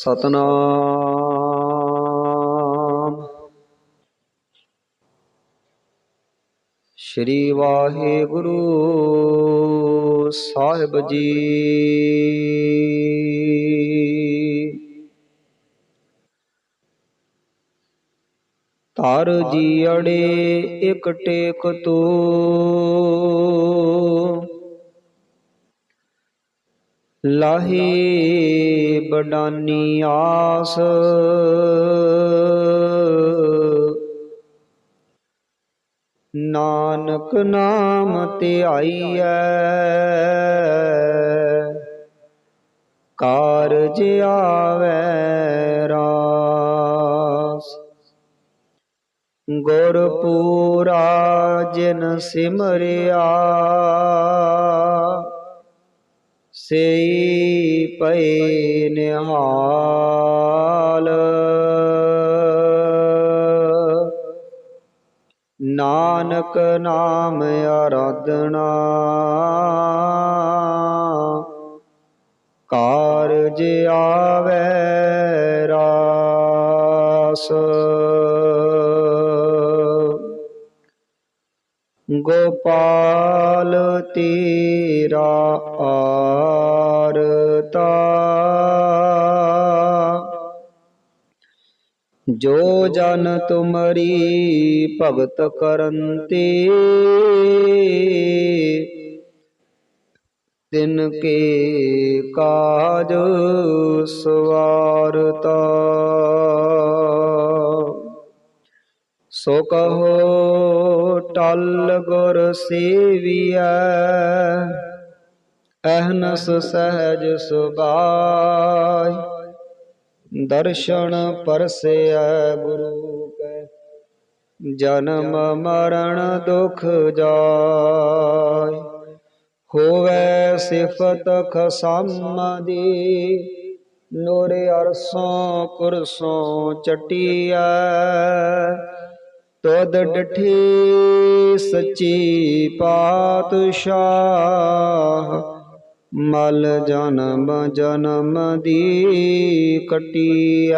ਸਤਨਾਮ। ਸ਼੍ਰੀ ਵਾਹਿਗੁਰੂ ਸਾਹਿਬ ਜੀ। ਧਰ ਜੀ ਅੜੇ ਇਕ ਟੇਕ ਤੂ। ਲਾਹੀ ਬਡਾਨੀ ਆਸ। ਨਾਨਕ ਨਾਮ ਧਿਆਈਐ ਕਾਰਜ ਆਵੈ ਰਾਸ। ਗੁਰ ਪੂਰਾ ਜਿਨ ਸਿਮਰਿਆ। ਸਈ ਪਏ ਨਿਹਾਲ। ਨਾਨਕ ਨਾਮ ਆਰਾਧਨਾ ਕਾਰਜ ਆਵੈ ਰਾਸ। ਗੋਪਾਲ ਤੇਰਾ ਆਰਤਾ। ਜੋ ਜਨ ਤੁਮਰੀ ਭਗਤ ਕਰੰਤੇ ਤਿਨ ਕੇ ਕਾਜ ਸਵਾਰਤਾ। ਸੋ ਕਹੋ ਟਲ ਗੁਰ ਸੇਵੀਐ, ਅਹਨਸ ਸਹਿਜ ਸੁਭਾਈ ਦਰਸ਼ਨ ਪਰਸੈ ਗੁਰੂ ਕੈ, ਜਨਮ ਮਰਨ ਦੁਖ ਜਾਇ, ਹੋਵੇ ਸਿਫਤ ਖਸਮ ਦੀ ਨੂਰ ਅਰਸੋਂ ਕੁਰਸੋਂ ਚਟੀਐ ਤੁਧ ਡਠੀ ਸੱਚੀ ਪਾਤਸ਼ਾਹ। ਮਲ ਜਨਮ ਜਨਮ ਦੀ ਕਟੀਐ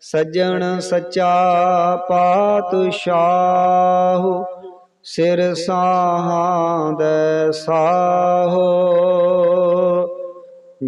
ਸਜਣ ਸਚਾ ਪਾਤਸ਼ਾਹ। ਸਿਰ ਸਾਹਾਂ ਦੇ ਸਾਹੋ।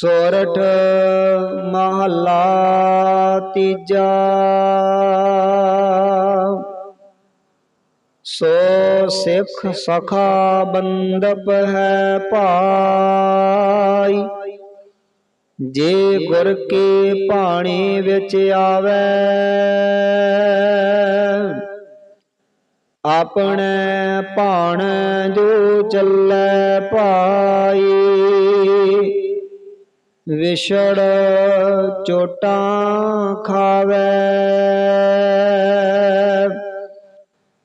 ਸੋਰਠ ਮਹੱਲਾ ਤੀਜਾ। ਸੋ ਸਿੱਖ ਸਖਾ ਬੰਦਪ ਹੈ ਭਾਈ। ਜੇ ਗੁਰ ਕੇ ਪਾਣੀ ਵਿੱਚ ਆਵੇ, ਆਪਣੇ ਭਾਣ ਜੋ ਚੱਲੇ ਪਾਈ ਵਿਛੜ ਚੋਟਾਂ ਖਾਵੇ।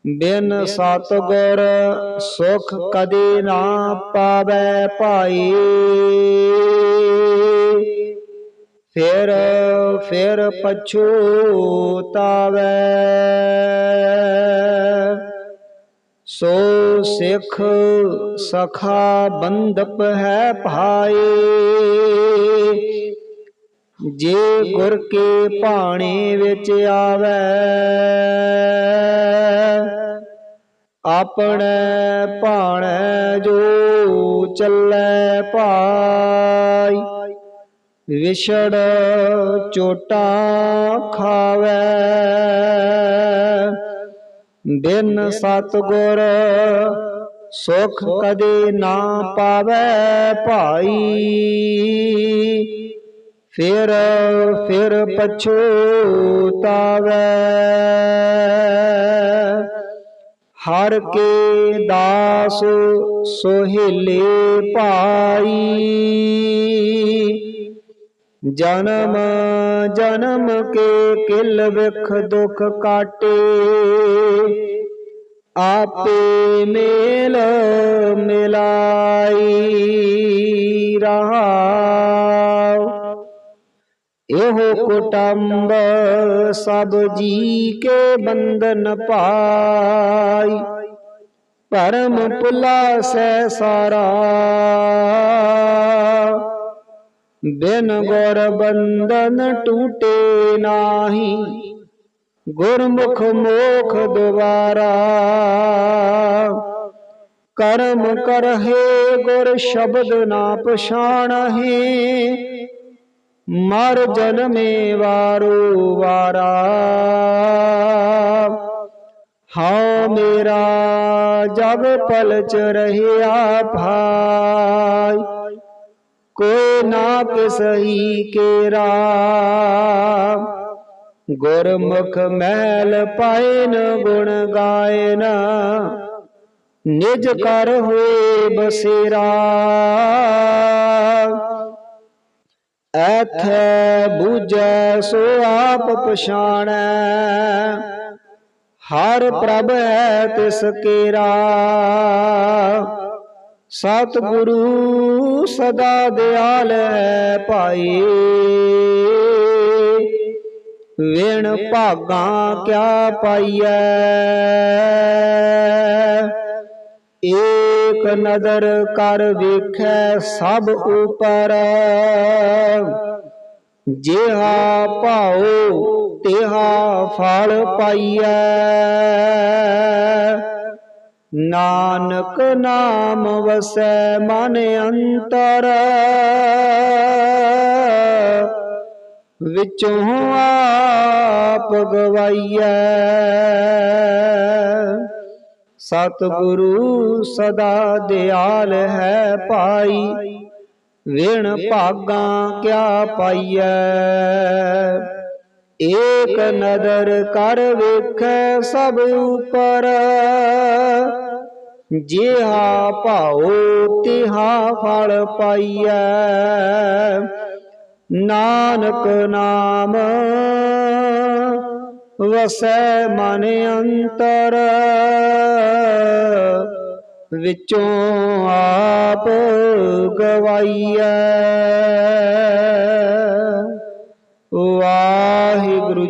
ਬਿਨ ਸਤਗੁਰ ਸੁਖ ਕਦੇ ਨਾ ਪਾਵੇ ਭਾਈ। ਫਿਰ ਫਿਰ ਪਛੂਤਾਵੇ ਸੋ ਸਿੱਖ ਸਖਾ ਬੰਦਪ ਹੈ ਭਾਈ ਜੇ ਗੁਰ ਕੇ ਪਾਣੀ ਵਿੱਚ ਆਵੇ, ਆਪਣੇ ਭਾਣੇ ਜੋ ਚੱਲੇ ਭਾਈ। ਵਿਛੜ ਚੋਟਾਂ ਖਾਵੇ ਬਿਨ ਸਤਗੁਰ ਸੁਖ ਕਦੇ ਨਾ ਪਾਵੇ ਭਾਈ। ਫਿਰ ਫਿਰ ਪਛੂਤਾਵੇ ਹਰ ਕੇ ਦਾਸ ਸੋਹਿਲੇ ਭਾਈ। ਜਨਮ ਜਨਮ ਕੇ ਕਿਲ ਵਿਖ ਦੁਖ ਕਾਟੇ। ਆਪੇ ਮੇਲ ਮਿਲਾਈ ਰਹਾਉ। ਇਹੋ ਕੁਟੰਬ ਸਭ ਜੀ ਕੇ ਬੰਧਨ ਪਾਈ। ਪਰਮ ਪੁਲਾਸੈ ਸਾਰਾ। ਬਿਨ ਗੁਰ ਬੰਧਨ ਟੂਟੇ ਨਾਹੀ, ਗੁਰਮੁਖ ਮੋਖ ਦੁਆਰਾ। ਕਰਮ ਕਰਹਿ ਗੁਰ ਸ਼ਬਦ ਨਾ ਪਛਾਣਹਿ, ਮਰ ਜਨਮੇ ਵਾਰੋ ਵਾਰਾ। ਹਉ ਮੇਰਾ ਜਗ ਪਲਚ ਰਹਿਆ ਭਾਈ ਕੋਈ ਨਾ ਕਿਸਹੀ ਕੇਰਾ। ਗੁਰਮੁਖ ਮਹਿਲ ਪਾਇਨ ਗੁਣ ਗਾਇਨ ਨਿਜ ਕਰ ਹੋਏ ਬਸੇਰਾ। ਐਥੈ ਬੂਝੈ ਸੋ ਆਪ ਪਛਾਣੈ। ਹਰ ਪ੍ਰਭ ਹੈ ਤਿਸ ਕੇਰਾ। ਸਤਿਗੁਰੂ ਸਦਾ ਦਿਆਲ ਹੈ ਭਾਈ। ਵੇਣ ਭਾਗਾ ਕਿਆ ਪਾਈਐ? ਏਕ ਨਦਰ ਕਰ ਵੇਖੈ ਸਭ ਉਪਰ। ਜਿਹਾ ਭਾਉ, ਤਿਹਾ ਫਲ ਪਾਈਐ। ਨਾਨਕ ਨਾਮ ਵਸੈ ਮਨ ਅੰਤਰ। ਵਿੱਚੋਂ ਆਪ ਗਵਾਈਐ। ਸਤਿਗੁਰੂ ਸਦਾ ਦਿਆਲ ਹੈ ਭਾਈ, ਵਿਣ ਭਾਗਾ ਕਿਆ ਪਾਈਐ। ਏਕ ਨਦਰ ਕਰ ਵੇਖੈ ਸਭ ਉਪਰ। ਜਿਹਾ ਭਾਉ ਤਿਹਾ ਫਲ ਪਾਈਐ। ਨਾਨਕ ਨਾਮ ਵਸੈ ਮਨ ਅੰਤਰ। ਵਿੱਚੋਂ ਆਪ ਗਵਾਈਐ।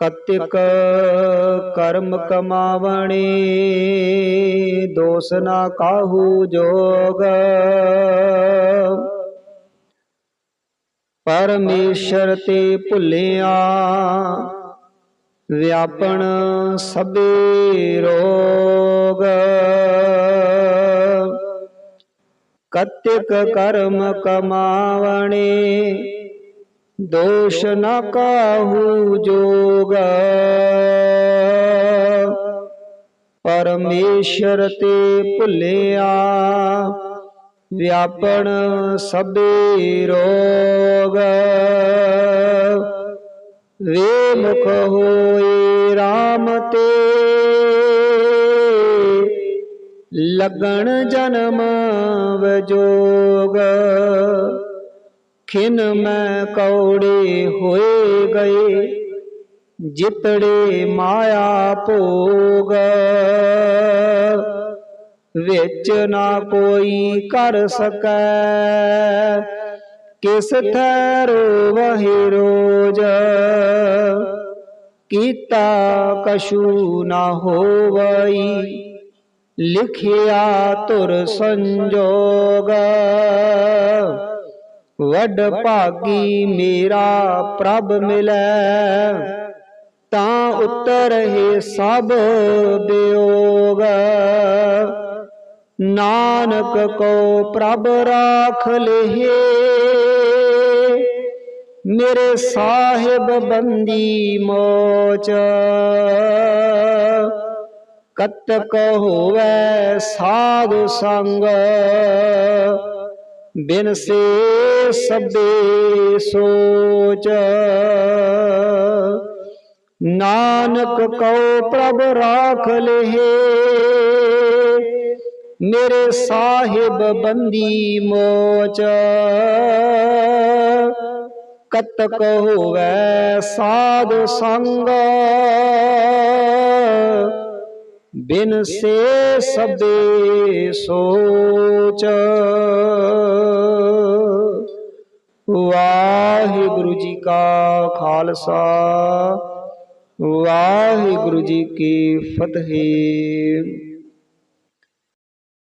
ਕਤਿਕ ਕਰਮ ਕਮਾਵਣੇ, ਦੋਸ ਨਾ ਕਾਹੂ ਜੋਗ। ਪਰਮੇਸ਼ਰ ਤੇ ਭੁੱਲਿਆ, ਵਿਆਪਣ ਸਭੇ ਰੋਗ। ਕਤਿਕ ਕਰਮ ਕਮਾਵਣੇ ਦੋਸ਼ ਨ ਕਾਹੂ ਜੋਗ। ਪਰਮੇਸ਼ਰ ਤੇ ਭੁੱਲਿਆ, ਵਿਆਪਣ ਸਭੇ ਰੋਗ। ਵੇ ਮੁਖ ਹੋਏ RAM ਤੇ ਲਗਣ ਜਨਮ ਵਜੋਗ। ਖਿਨ ਮੈਂ ਕੌੜੇ ਹੋਏ ਗਏ, ਜਿਤੜੇ ਮਾਇਆ ਭੋਗ। ਵਿੱਚ ਨਾ ਕੋਈ ਕਰ ਸਕੈ, ਕਿਸ ਥੈਰੋ ਵਹੀ ਰੋਜ। ਕੀਤਾ ਕਛੂ ਨਾ ਹੋਵਈ, ਲਿਖਿਆ ਤੁਰ ਸੰਜੋਗ। ਵੱਡ ਭਾਗੀ ਮੇਰਾ ਪ੍ਰਭ ਮਿਲੈ। ਤਾਂ ਉਤਰ ਹੈ ਸਭ ਬਿਯੋਗ ਨਾਨਕ ਕੋ ਪ੍ਰਭ ਰਾਖ ਲਹੇ। ਮੇਰੇ ਸਾਹਿਬ ਬੰਦੀ ਮੋਚ। ਕਤਕ ਹੋਵੇ ਸਾਧ ਸੰਗ। ਬਿਨ ਸੇ ਸਭੇ ਸੋਚ। ਨਾਨਕ ਕਉ ਪ੍ਰਭ ਰਾਖ ਲਹੇ, ਮੇਰੇ ਸਾਹਿਬ ਬੰਦੀ ਮੋਚ। ਕਤਕ ਹੋਵੇ ਸਾਧ ਸੰਗ। ਬਿਨ ਸੇ ਸਭੇ ਸੋਚ। ਵਾਹਿਗੁਰੂ ਜੀ ਕਾ ਖਾਲਸਾ ਵਾਹਿਗੁਰੂ ਜੀ ਕੀ ਫਤਿਹ।